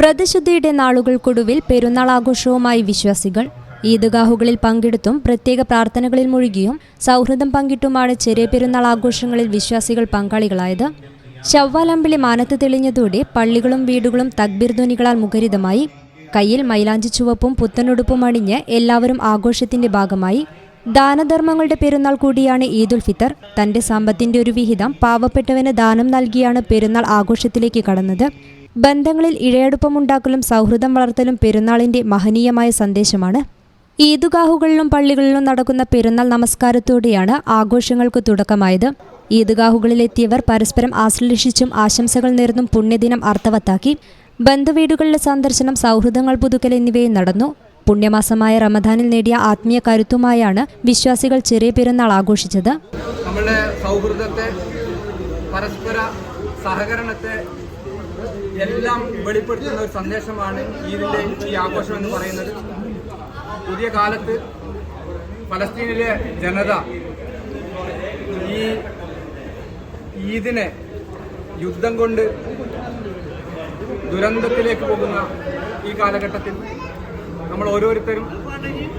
വ്രതശുദ്ധിയുടെ നാളുകൾക്കൊടുവിൽ പെരുന്നാൾ ആഘോഷവുമായി വിശ്വാസികൾ ഈദ്ഗാഹുകളിൽ പങ്കെടുത്തും പ്രത്യേക പ്രാർത്ഥനകളിൽ മുഴുകിയും സൗഹൃദം പങ്കിട്ടുമാണ് ചെറിയ പെരുന്നാൾ ആഘോഷങ്ങളിൽ വിശ്വാസികൾ പങ്കാളികളായത്. ശവ്വാലമ്പിളി മാനത്ത് തെളിഞ്ഞതോടെ പള്ളികളും വീടുകളും തക്ബീർ ധ്വനികളാൽ മുഖരിതമായി. കയ്യിൽ മൈലാഞ്ചി ചുവപ്പും പുത്തനുടുപ്പും അണിഞ്ഞ് എല്ലാവരും ആഘോഷത്തിന്റെ ഭാഗമായി. ദാനധർമ്മങ്ങളുടെ പെരുന്നാൾ കൂടിയാണ് ഈദുൽ ഫിത്തർ. തന്റെ സമ്പത്തിന്റെ ഒരു വിഹിതം പാവപ്പെട്ടവന് ദാനം നൽകിയാണ് പെരുന്നാൾ ആഘോഷത്തിലേക്ക് കടന്നത്. ബന്ധങ്ങളിൽ ഇഴയടുപ്പമുണ്ടാക്കലും സൗഹൃദം വളർത്തലും പെരുന്നാളിന്റെ മഹനീയമായ സന്ദേശമാണ്. ഈദുഗാഹുകളിലും പള്ളികളിലും നടക്കുന്ന പെരുന്നാൾ നമസ്കാരത്തോടെയാണ് ആഘോഷങ്ങൾക്ക് തുടക്കമായത്. ഈദ്ഗാഹുകളിലെത്തിയവർ പരസ്പരം ആശ്ലേഷിച്ചും ആശംസകൾ നേർന്നും പുണ്യദിനം അർത്ഥവത്താക്കി ബന്ധുവീടുകളിലെ സന്ദർശനം സൗഹൃദങ്ങൾ പുതുക്കൽ എന്നിവയും നടന്നു. പുണ്യമാസമായ റമദാനിൽ നേടിയ ആത്മീയ കരുത്തുമായാണ് വിശ്വാസികൾ ചെറിയ പെരുന്നാൾ ആഘോഷിച്ചത്. നമ്മളുടെ സൗഹൃദത്തെ പരസ്പര സഹകരണത്തെ എല്ലാം വെളിപ്പെടുത്തുന്ന ഒരു സന്ദേശമാണ് ഈദിന്റെ ഈ ആഘോഷം എന്ന് പറയുന്നത്. പുതിയ കാലത്ത് ഫലസ്തീനിലെ ജനത ഈ ഈദിനെ യുദ്ധം കൊണ്ട് ദുരന്തത്തിലേക്ക് പോകുന്ന ഈ കാലഘട്ടത്തിൽ നമ്മൾ ഓരോരുത്തരും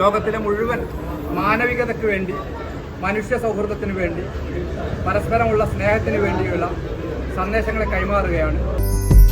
ലോകത്തിലെ മുഴുവൻ മാനവികതയ്ക്ക് വേണ്ടി മനുഷ്യ സൗഹൃദത്തിന് വേണ്ടി പരസ്പരമുള്ള സ്നേഹത്തിന് വേണ്ടിയുള്ള സന്ദേശങ്ങളെ കൈമാറുകയാണ്.